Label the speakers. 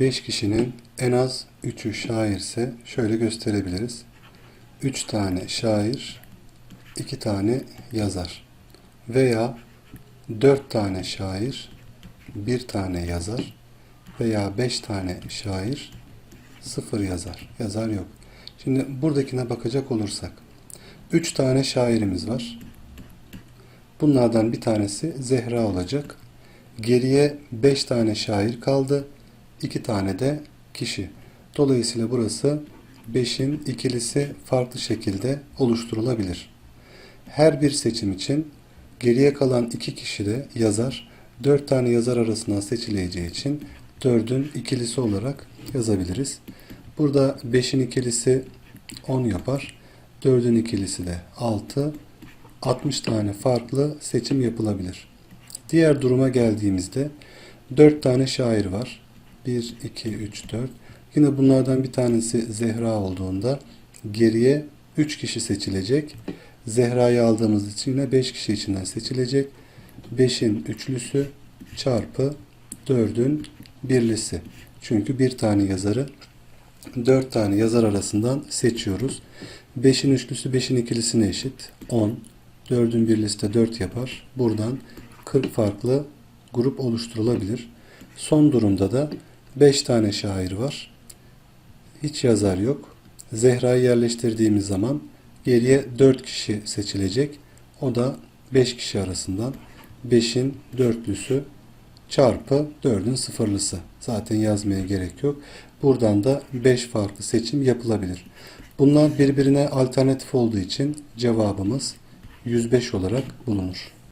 Speaker 1: 5 kişinin en az 3'ü şairse şöyle gösterebiliriz. 3 tane şair, 2 tane yazar. Veya 4 tane şair, 1 tane yazar. Veya 5 tane şair, 0 yazar. Yazar yok. Şimdi buradakine bakacak olursak. 3 tane şairimiz var. Bunlardan bir tanesi Zehra olacak. Geriye 5 tane şair kaldı. 2 tane de kişi. Dolayısıyla burası 5'in ikilisi farklı şekilde oluşturulabilir. Her bir seçim için geriye kalan 2 kişi de yazar. 4 tane yazar arasından seçileceği için 4'ün ikilisi olarak yazabiliriz. Burada 5'in ikilisi 10 yapar. 4'ün ikilisi de 6. 60 tane farklı seçim yapılabilir. Diğer duruma geldiğimizde 4 tane şair var. 1, 2, 3, 4. Yine bunlardan bir tanesi Zehra olduğunda geriye 3 kişi seçilecek. Zehra'yı aldığımız için yine 5 kişi içinden seçilecek. 5'in üçlüsü çarpı 4'ün birlisi. Çünkü bir tane yazarı 4 tane yazar arasından seçiyoruz. 5'in üçlüsü 5'in ikilisine eşit. 10. 4'ün birlisi de 4 yapar. Buradan 40 farklı grup oluşturulabilir. Son durumda da 5 tane şair var. Hiç yazar yok. Zehra'yı yerleştirdiğimiz zaman geriye 4 kişi seçilecek. O da 5 kişi arasından 5'in dörtlüsü çarpı 4'ün sıfırlısı. Zaten yazmaya gerek yok. Buradan da 5 farklı seçim yapılabilir. Bunlar birbirine alternatif olduğu için cevabımız 105 olarak bulunur.